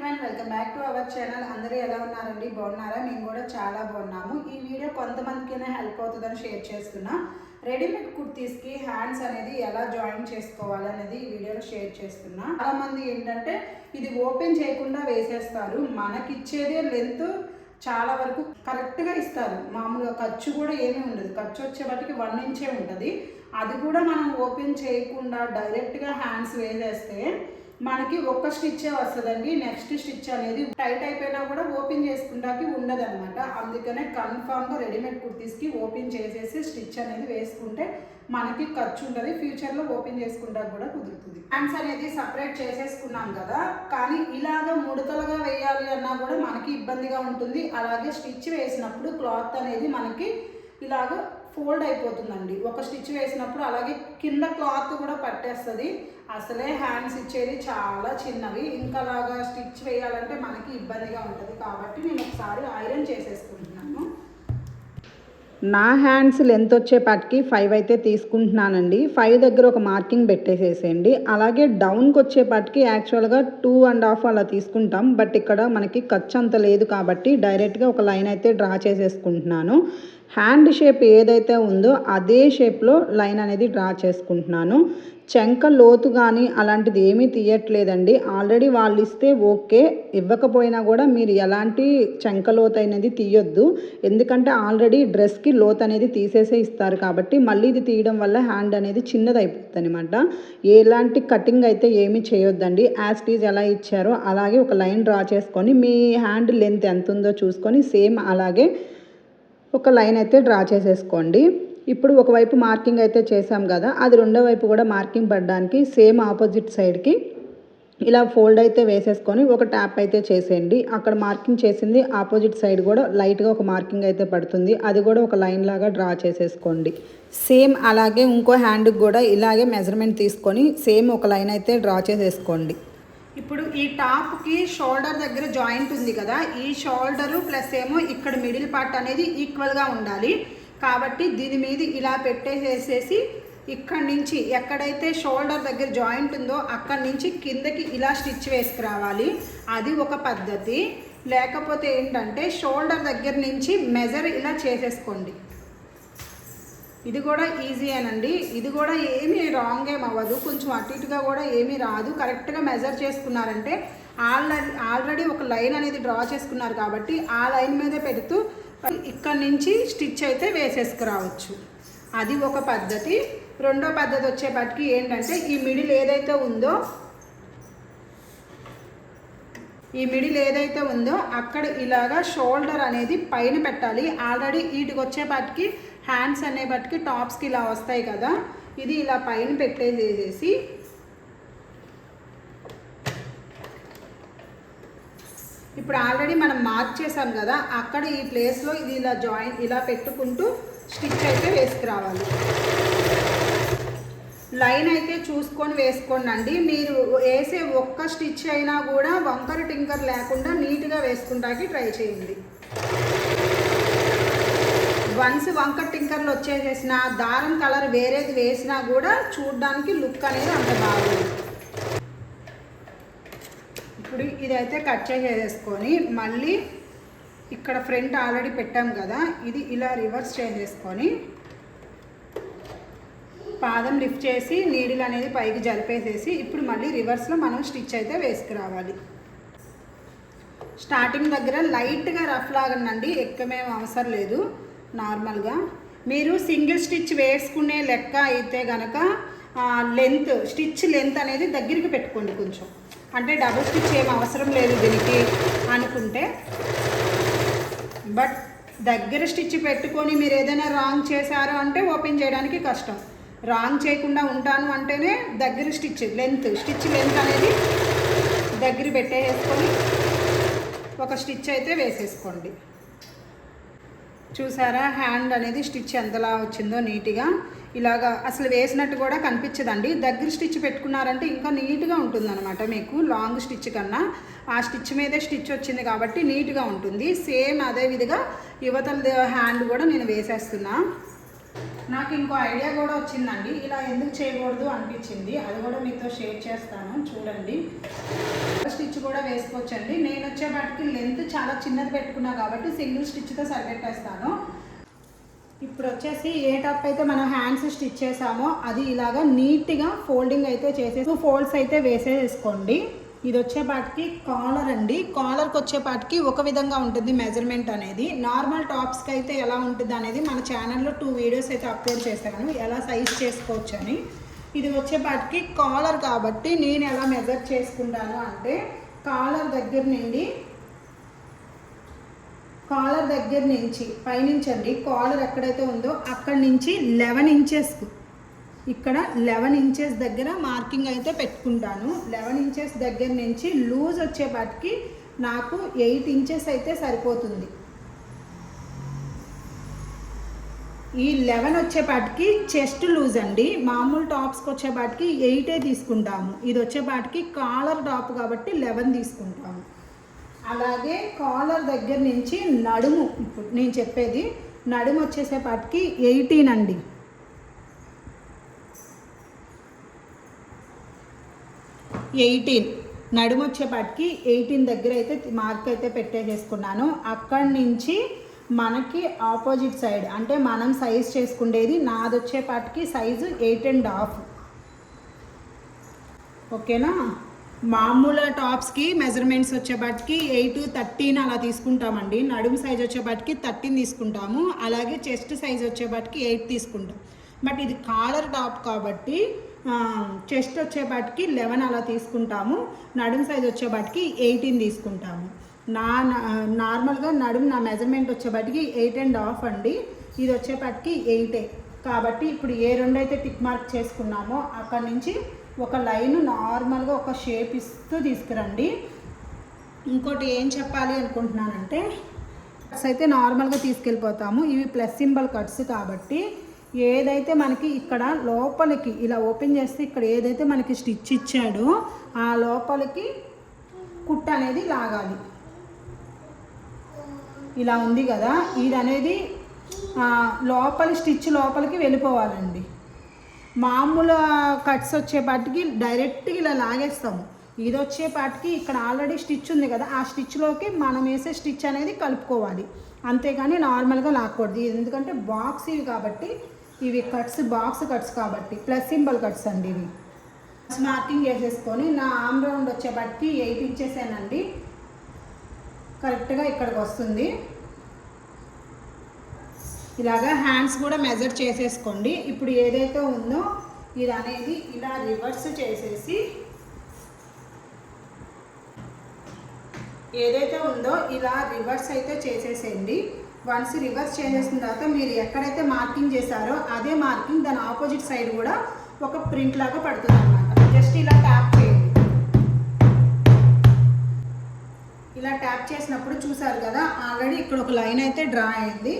Everyone welcome back to our channel అందరూ ఎలా ఉన్నారండి? బాగున్నారా? మేము కూడా చాలా బాగున్నాము. ఈ వీడియో కొంతమందికైనా హెల్ప్ అవుతుందని షేర్ చేస్తున్నా. రెడీమేడ్ కుర్తీస్కి హ్యాండ్స్ అనేది ఎలా జాయిన్ చేసుకోవాలనేది ఈ వీడియోలో షేర్ చేస్తున్నా. చాలామంది ఏంటంటే ఇది ఓపెన్ చేయకుండా వేసేస్తారు. మనకిచ్చేదే లెంత్ చాలా వరకు కరెక్ట్గా ఇస్తారు. మామూలుగా ఖర్చు కూడా ఏమీ ఉండదు. ఖర్చు వచ్చేవాటికి వన్ ఇంచే ఉంటుంది. అది కూడా మనం ఓపెన్ చేయకుండా డైరెక్ట్గా హ్యాండ్స్ వేసేస్తే మనకి ఒక్క స్టిచ్చే వస్తుందండి. నెక్స్ట్ స్టిచ్ అనేది టైట్ అయిపోయినా కూడా ఓపెన్ చేసుకుంటాకి ఉండదు అనమాట అందుకనే కన్ఫామ్గా రెడీమేడ్ కుర్తీస్కి ఓపెన్ చేసేసి స్టిచ్ అనేది వేసుకుంటే మనకి ఖర్చు ఉంటుంది ఫ్యూచర్లో ఓపెన్ చేసుకుంటా కూడా కుదురుతుంది. హ్యాండ్స్ అనేది సపరేట్ చేసేసుకున్నాం కదా. కానీ ఇలాగ ముడతలుగా వేయాలి అన్నా కూడా మనకి ఇబ్బందిగా ఉంటుంది. అలాగే స్టిచ్ వేసినప్పుడు క్లాత్ అనేది మనకి ఇలాగ ఫోల్డ్ అయిపోతుందండి. ఒక స్టిచ్ వేసినప్పుడు అలాగే కింద క్లాత్ కూడా పట్టేస్తుంది. అసలే హ్యాండ్స్ ఇచ్చేది చాలా చిన్నవి. ఇంకా అలాగా స్టిచ్ వేయాలంటే మనకి ఇబ్బందిగా ఉంటుంది. కాబట్టి నేను ఒకసారి ఐరన్ చేసేసుకుంటున్నాను. నా హ్యాండ్స్ లెంత్ వచ్చేపాటికి ఫైవ్ అయితే తీసుకుంటున్నానండి. ఫైవ్ దగ్గర ఒక మార్కింగ్ పెట్టేసేసేయండి. అలాగే డౌన్కి వచ్చేపాటికి యాక్చువల్గా టూ అండ్ హాఫ్ అలా తీసుకుంటాం. బట్ ఇక్కడ మనకి ఖర్చు అంత లేదు కాబట్టి డైరెక్ట్గా ఒక లైన్ అయితే డ్రా చేసేసుకుంటున్నాను. హ్యాండ్ షేప్ ఏదైతే ఉందో అదే షేప్లో లైన్ అనేది డ్రా చేసుకుంటున్నాను. చెంక లోతు కానీ అలాంటిది ఏమీ తీయట్లేదండి. ఆల్రెడీ వాళ్ళు ఇస్తే ఓకే. ఇవ్వకపోయినా కూడా మీరు ఎలాంటి చెంక లోతు అనేది తీయొద్దు. ఎందుకంటే ఆల్రెడీ డ్రెస్కి లోతు అనేది తీసేసే ఇస్తారు కాబట్టి మళ్ళీ ఇది తీయడం వల్ల హ్యాండ్ అనేది చిన్నది అయిపోతుంది అనమాట ఎలాంటి కటింగ్ అయితే ఏమీ చేయొద్దండి. యాజ్ టీజ్ ఎలా ఇచ్చారో అలాగే ఒక లైన్ డ్రా చేసుకొని మీ హ్యాండ్ లెంత్ ఎంత ఉందో చూసుకొని సేమ్ అలాగే ఒక లైన్ అయితే డ్రా చేసేసుకోండి. ఇప్పుడు ఒకవైపు మార్కింగ్ అయితే చేసాం కదా అది రెండో వైపు కూడా మార్కింగ్ పడడానికి సేమ్ ఆపోజిట్ సైడ్కి ఇలా ఫోల్డ్ అయితే వేసేసుకొని ఒక ట్యాప్ అయితే చేసేయండి. అక్కడ మార్కింగ్ చేసింది ఆపోజిట్ సైడ్ కూడా లైట్గా ఒక మార్కింగ్ అయితే పడుతుంది. అది కూడా ఒక లైన్ లాగా డ్రా చేసేసుకోండి. సేమ్ అలాగే ఇంకో హ్యాండ్కి కూడా ఇలాగే మెజర్మెంట్ తీసుకొని సేమ్ ఒక లైన్ అయితే డ్రా చేసేసుకోండి. ఇప్పుడు ఈ టాప్కి షోల్డర్ దగ్గర జాయింట్ ఉంది కదా ఈ షోల్డరు ప్లస్ ఏమో ఇక్కడ మిడిల్ పార్ట్ అనేది ఈక్వల్గా ఉండాలి. కాబట్టి దీని మీద ఇలా పెట్టేసేసి ఇక్కడి నుంచి ఎక్కడైతే షోల్డర్ దగ్గర జాయింట్ ఉందో అక్కడి నుంచి కిందకి ఇలా స్టిచ్ వేసుకురావాలి. అది ఒక పద్ధతి. లేకపోతే ఏంటంటే షోల్డర్ దగ్గర నుంచి మెజర్ ఇలా చేసేసుకోండి. ఇది కూడా ఈజీయేనండి ఇది కూడా ఏమీ రాంగ్ ఏం అవ్వదు. కొంచెం అటు ఇటుగా కూడా ఏమీ రాదు. కరెక్ట్గా మెజర్ చేసుకున్నారంటే ఆల్రెడీ ఆల్రెడీ ఒక లైన్ అనేది డ్రా చేసుకున్నారు కాబట్టి ఆ లైన్ మీదే పెడుతూ ఇక్కడ నుంచి స్టిచ్ అయితే వేసేసుకురావచ్చు. అది ఒక పద్ధతి. రెండో పద్ధతి వచ్చేపటికి ఏంటంటే ఈ మిడిల్ ఏదైతే ఉందో ఈ మిడిల్ ఏదైతే ఉందో అక్కడ ఇలాగా షోల్డర్ అనేది పైన పెట్టాలి. ఆల్రెడీ వీటికి వచ్చేపాటికి హ్యాండ్స్ అనే బట్టికి టాప్స్కి ఇలా వస్తాయి కదా ఇది ఇలా పైన పెట్టేసేసి ఇప్పుడు ఆల్రెడీ మనం మార్క్ చేసాం కదా అక్కడ ఈ ప్లేస్లో ఇది ఇలా జాయిన్ ఇలా పెట్టుకుంటూ స్టిచ్ అయితే వేసుకురావాలి. లైన్ అయితే చూసుకొని వేసుకోండి అండి మీరు వేసే ఒక్క స్టిచ్ అయినా కూడా వంకర టింకర్ లేకుండా నీట్గా వేసుకుంటానికి ట్రై చేయండి. వన్స్ వంకర్ టింకర్లు వచ్చేసేసిన దారం కలర్ వేరేది వేసినా కూడా చూడడానికి లుక్ అనేది అంత బాగుంది. ఇప్పుడు ఇదైతే కట్ చేసేసుకొని మళ్ళీ ఇక్కడ ఫ్రంట్ ఆల్రెడీ పెట్టాం కదా ఇది ఇలా రివర్స్ చేసేసుకొని పాదం లిఫ్ట్ చేసి నీడిల్ అనేది పైకి జరిపేసేసి ఇప్పుడు మళ్ళీ రివర్స్లో మనం స్టిచ్ అయితే వేసుకురావాలి. స్టార్టింగ్ దగ్గర లైట్గా రఫ్ లాగనండి ఎక్కమేం అవసరం లేదు. నార్మల్గా. మీరు సింగిల్ స్టిచ్ వేసుకునే లెక్క అయితే గనక లెంత్ స్టిచ్ లెంత్ అనేది దగ్గరికి పెట్టుకోండి కొంచెం. అంటే డబుల్ స్టిచ్ ఏం అవసరం లేదు దీనికి అనుకుంటే. బట్ దగ్గర స్టిచ్ పెట్టుకొని మీరు ఏదైనా రాంగ్ చేశారు అంటే ఓపెన్ చేయడానికి కష్టం. రాంగ్ చేయకుండా ఉంటాను అంటేనే దగ్గర స్టిచ్ లెంత్ స్టిచ్ లెంత్ అనేది దగ్గర పెట్టేసుకొని ఒక స్టిచ్ అయితే వేసేసుకోండి. చూసారా? హ్యాండ్ అనేది స్టిచ్ ఎంతలా వచ్చిందో నీట్గా. ఇలాగా అసలు వేసినట్టు కూడా కనిపించదండి. దగ్గర స్టిచ్ పెట్టుకున్నారంటే ఇంకా నీట్గా ఉంటుందన్నమాట మీకు లాంగ్ స్టిచ్ కన్నా. ఆ స్టిచ్ మీదే స్టిచ్ వచ్చింది కాబట్టి నీట్గా ఉంటుంది. సేమ్ అదే విధంగా యువతల హ్యాండ్ కూడా నేను వేసేస్తున్నాను నాకు ఇంకో ఐడియా కూడా వచ్చిందండి. ఇలా ఎందుకు చేయకూడదు అనిపించింది. అది కూడా మీతో షేర్ చేస్తాను. చూడండి. స్టిచ్ కూడా వేసుకోవచ్చండి. నేను వచ్చేపాటికి లెంత్ చాలా చిన్నది పెట్టుకున్నా కాబట్టి సింగిల్ స్టిచ్తో సరిపెట్టేస్తాను. ఇప్పుడు వచ్చేసి ఏ టాప్ అయితే మనం హ్యాండ్స్ స్టిచ్ చేసామో అది ఇలాగా నీట్గా ఫోల్డింగ్ అయితే చేసేసి ఫోల్డ్స్ అయితే వేసేసుకోండి. ఇది వచ్చేపాటికి కాలర్ అండి. కాలర్కి వచ్చేపాటికి ఒక విధంగా ఉంటుంది మెజర్మెంట్ అనేది. నార్మల్ టాప్స్కి అయితే ఎలా ఉంటుంది అనేది మన ఛానల్లో టూ వీడియోస్ అయితే అప్లోడ్ చేశాను. ఎలా సైజ్ చేసుకోవచ్చు అని ఇది వచ్చేపాటికి కాలర్ కాబట్టి నేను ఎలా మెజర్ చేసుకుంటాను అంటే కాలర్ దగ్గర నుండి కాలర్ దగ్గర నుంచి పైనుంచండి. కాలర్ ఎక్కడైతే ఉందో అక్కడి నుంచి లెవెన్ ఇంచెస్కు ఇక్కడ లెవెన్ ఇంచెస్ దగ్గర మార్కింగ్ అయితే పెట్టుకుంటాను. లెవెన్ ఇంచెస్ దగ్గర నుంచి లూజ్ వచ్చేపాటికి నాకు ఎయిట్ ఇంచెస్ అయితే సరిపోతుంది. ఈ లెవెన్ వచ్చేపాటికి చెస్ట్ లూజ్ అండి. మామూలు టాప్స్కి వచ్చేపాటికి ఎయిటే తీసుకుంటాము. ఇది వచ్చేపాటికి కాలర్ టాప్ కాబట్టి లెవెన్ తీసుకుంటాము. అలాగే కాలర్ దగ్గర నుంచి నడుము ఇప్పుడు నేను చెప్పేది నడుము వచ్చేసేపాటికి ఎయిటీన్ అండి. ఎయిటీన్. నడుము వచ్చేపాటికి ఎయిటీన్ దగ్గర అయితే మార్క్ అయితే పెట్టేసేసుకున్నాను. అక్కడి నుంచి మనకి ఆపోజిట్ సైడ్ అంటే మనం సైజ్ చేసుకునేది నాది వచ్చేపాటికి సైజు ఎయిట్ అండ్ హాఫ్. ఓకేనా? మామూలు టాప్స్కి మెజర్మెంట్స్ వచ్చేపాటికి ఎయిట్ థర్టీన్ అలా తీసుకుంటామండి. నడుము సైజ్ వచ్చేపాటికి థర్టీన్ తీసుకుంటాము. అలాగే చెస్ట్ సైజ్ వచ్చేపాటికి ఎయిట్ తీసుకుంటాం. బట్ ఇది కాలర్ టాప్ కాబట్టి చెస్ట్ వచ్చేపాటికి లెవెన్ అలా తీసుకుంటాము నడుము సైజ్ వచ్చేపాటికి ఎయిటీన్ తీసుకుంటాము. నా నార్మల్గా నడుము నా మెజర్మెంట్ వచ్చేపాటికి ఎయిట్ అండ్ హాఫ్ అండి. ఇది వచ్చేపాటికి ఎయిటే. కాబట్టి ఇప్పుడు ఏ రెండు అయితే టిక్ మార్క్ చేసుకున్నామో అక్కడి నుంచి ఒక లైన్ నార్మల్గా ఒక షేప్ ఇస్తూ తీసుకురండి. ఇంకోటి ఏం చెప్పాలి అనుకుంటున్నానంటే కట్స్ అయితే నార్మల్గా తీసుకెళ్ళిపోతాము. ఇవి ప్లస్ సింబల్ కట్స్ కాబట్టి ఏదైతే మనకి ఇక్కడ లోపలికి ఇలా ఓపెన్ చేస్తే ఇక్కడ ఏదైతే మనకి స్టిచ్ ఇచ్చాడో ఆ లోపలికి కుట్ట అనేది లాగాలి. ఇలా ఉంది కదా ఇది అనేది లోపలి స్టిచ్ లోపలికి వెళ్ళిపోవాలండి. మామూలు కట్స్ వచ్చేపాటికి డైరెక్ట్గా ఇలా లాగేస్తాము. ఇది వచ్చేపాటికి ఇక్కడ ఆల్రెడీ స్టిచ్ ఉంది కదా ఆ స్టిచ్లోకి మనం వేసే స్టిచ్ అనేది కలుపుకోవాలి. అంతేగాని నార్మల్గా లాక్కూడదు. ఇది ఎందుకంటే బాక్స్ ఇవి కాబట్టి ఇవి కట్స్ బాక్స్ కట్స్ కాబట్టి ప్లస్ సింబల్ కట్స్ అండి ఇవి. మార్కింగ్ చేసేసుకొని నా ఆమ్ రౌండ్ వచ్చేబట్టి ఎయిట్ ఇంచెసేనండి కరెక్ట్గా ఇక్కడికి వస్తుంది. ఇలాగా హ్యాండ్స్ కూడా మెజర్ చేసేసుకోండి. ఇప్పుడు ఏదైతే ఉందో ఇది అనేది ఇలా రివర్స్ చేసేసి ఏదైతే ఉందో ఇలా రివర్స్ అయితే చేసేసేయండి. వన్స్ రివర్స్ చేసేసిన తర్వాత మీరు ఎక్కడైతే మార్కింగ్ చేశారో అదే మార్కింగ్ దాని ఆపోజిట్ సైడ్ కూడా ఒక ప్రింట్ లాగా పడుతుంది అనమాట జస్ట్ ఇలా ట్యాప్ చేయండి. ఇలా ట్యాప్ చేసినప్పుడు చూసారు కదా ఆల్రెడీ ఇక్కడ ఒక లైన్ అయితే డ్రా అయింది.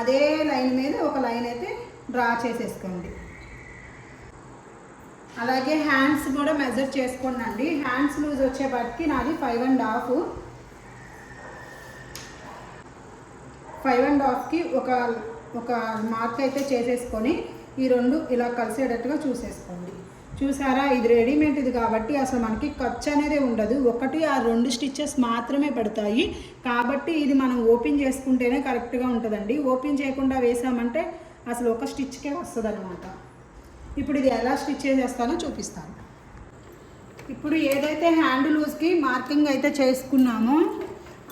అదే లైన్ మీద ఒక లైన్ అయితే డ్రా చేసేసుకోండి. అలాగే హ్యాండ్స్ కూడా మెజర్ చేసుకోండి హ్యాండ్స్ లూజ్ వచ్చేపటికి నాది five and half. Five and హాఫ్కి ఒక ఒక మార్క్ అయితే చేసేసుకొని ఈ రెండు ఇలా కలిసేటట్టుగా చూసేసుకోండి. చూసారా? ఇది రెడీమేడ్ ఇది కాబట్టి అసలు మనకి ఖర్చు అనేది ఉండదు. ఒకటి ఆ రెండు స్టిచ్చెస్ మాత్రమే పడతాయి. కాబట్టి ఇది మనం ఓపెన్ చేసుకుంటేనే కరెక్ట్గా ఉంటుందండి. ఓపెన్ చేయకుండా వేసామంటే అసలు ఒక స్టిచ్కే వస్తుంది అనమాట ఇప్పుడు ఇది ఎలా స్టిచ్ చేసేస్తానో చూపిస్తాను. ఇప్పుడు ఏదైతే హ్యాండ్ లూజ్కి మార్కింగ్ అయితే చేసుకున్నామో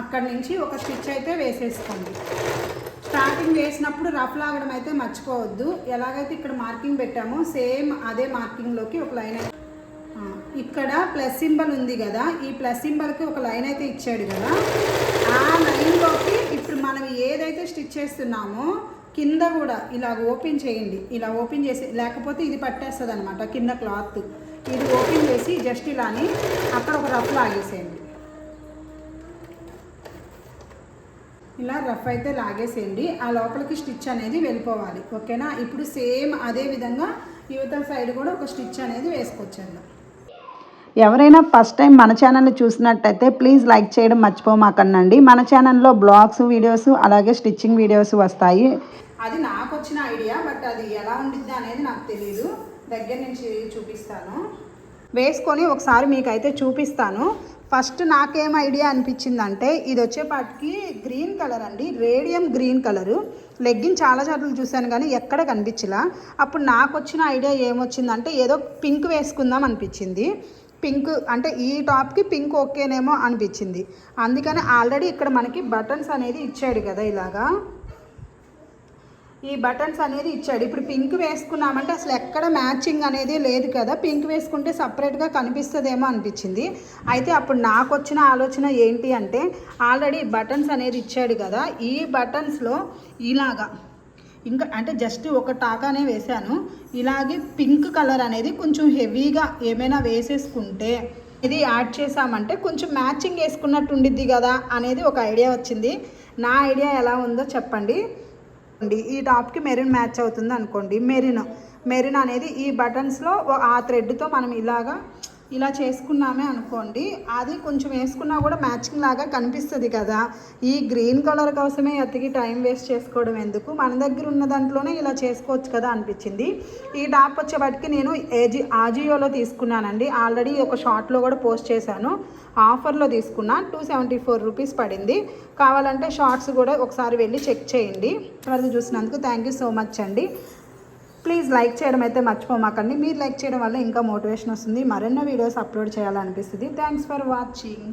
అక్కడి నుంచి ఒక స్టిచ్ అయితే వేసేసుకోండి. స్టార్టింగ్ వేసినప్పుడు రఫ్ లాగడం అయితే మర్చిపోవద్దు. ఎలాగైతే ఇక్కడ మార్కింగ్ పెట్టామో సేమ్ అదే మార్కింగ్లోకి ఒక లైన్ అయితే ఇక్కడ ప్లస్ సింబల్ ఉంది కదా ఈ ప్లస్ సింబల్కి ఒక లైన్ అయితే ఇచ్చాడు కదా. ఆ లైన్లోకి ఇప్పుడు మనం ఏదైతే స్టిచ్ చేస్తున్నామో కింద కూడా ఇలా ఓపెన్ చేయండి. ఇలా ఓపెన్ చేసి లేకపోతే ఇది పట్టేస్తుంది అనమాట కింద క్లాత్. ఇది ఓపెన్ చేసి జస్ట్ ఇలాని అక్కడ ఒక రఫ్ లాగేసేయండి. ఇలా రఫ్ అయితే లాగేసేయండి. ఆ లోపలికి స్టిచ్ అనేది వెళ్ళిపోవాలి. ఓకేనా? ఇప్పుడు సేమ్ అదే విధంగా యువతల సైడ్ కూడా ఒక స్టిచ్ అనేది వేసుకొచ్చాను ఎవరైనా ఫస్ట్ టైం మన ఛానల్ని చూసినట్టయితే ప్లీజ్ లైక్ చేయడం మర్చిపోమాకండి మన ఛానల్లో బ్లాగ్స్ వీడియోస్ అలాగే స్టిచ్చింగ్ వీడియోస్ వస్తాయి. అది నాకు వచ్చిన ఐడియా బట్ అది ఎలా ఉండిద్ది అనేది నాకు తెలియదు దగ్గర నుంచి చూపిస్తాను. వేసుకొని ఒకసారి మీకైతే చూపిస్తాను. ఫస్ట్ నాకేం ఐడియా అనిపించిందంటే ఇది వచ్చేపాటికి గ్రీన్ కలర్ అండి రేడియం గ్రీన్ కలరు. లెగ్గిన్ చాలా చోట్ల చూశాను కానీ ఎక్కడ కనిపించలా. అప్పుడు నాకు వచ్చిన ఐడియా ఏమొచ్చిందంటే ఏదో పింక్ వేసుకుందాం అనిపించింది. పింక్ అంటే ఈ టాప్కి పింక్ ఓకేనేమో అనిపించింది. అందుకని ఆల్రెడీ ఇక్కడ మనకి బటన్స్ అనేది ఇచ్చాడు కదా ఇలాగా. ఈ బటన్స్ అనేది ఇచ్చాడు. ఇప్పుడు పింక్ వేసుకున్నామంటే అసలు ఎక్కడ మ్యాచింగ్ అనేది లేదు కదా. పింక్ వేసుకుంటే సపరేట్గా కనిపిస్తుందేమో అనిపించింది. అయితే అప్పుడు నాకు వచ్చిన ఆలోచన ఏంటి అంటే ఆల్రెడీ బటన్స్ అనేది ఇచ్చాడు కదా. ఈ బటన్స్లో ఇలాగా ఇంకా అంటే జస్ట్ ఒక టాకానే వేశాను. ఇలాగే పింక్ కలర్ అనేది కొంచెం హెవీగా ఏమైనా వేసేసుకుంటే ఇది యాడ్ చేసామంటే కొంచెం మ్యాచింగ్ వేసుకున్నట్టు ఉండిద్ది కదా అనేది ఒక ఐడియా వచ్చింది. నా ఐడియా ఎలా ఉందో చెప్పండి. అనుకోండి. ఈ టాప్కి మెరిన్ మ్యాచ్ అవుతుంది అనుకోండి. మెరిన్ మెరిన్ అనేది ఈ బటన్స్లో ఆ థ్రెడ్తో మనం ఇలాగా ఇలా చేసుకున్నామే అనుకోండి. అది కొంచెం వేసుకున్నా కూడా మ్యాచింగ్ లాగా కనిపిస్తుంది కదా. ఈ గ్రీన్ కలర్ కోసమే అతికి టైం వేస్ట్ చేసుకోవడం ఎందుకు? మన దగ్గర ఉన్న దాంట్లోనే ఇలా చేసుకోవచ్చు కదా అనిపించింది. ఈ టాప్ వచ్చేవాటికి నేను ఏజీ ఆజియోలో తీసుకున్నానండి. ఆల్రెడీ ఒక షార్ట్లో కూడా పోస్ట్ చేశాను. ఆఫర్లో తీసుకున్నా. టూ సెవెంటీ ఫోర్ రూపీస్ పడింది. కావాలంటే షార్ట్స్ కూడా ఒకసారి వెళ్ళి చెక్ చేయండి. వరకు చూసినందుకు థ్యాంక్ యూ సో మచ్ అండి. ప్లీజ్ లైక్ చేయడం అయితే మర్చిపోమాకండి. మీరు లైక్ చేయడం వల్ల ఇంకా మోటివేషన్ వస్తుంది. మరెన్నో వీడియోస్ అప్లోడ్ చేయాలనిపిస్తుంది. Thanks for watching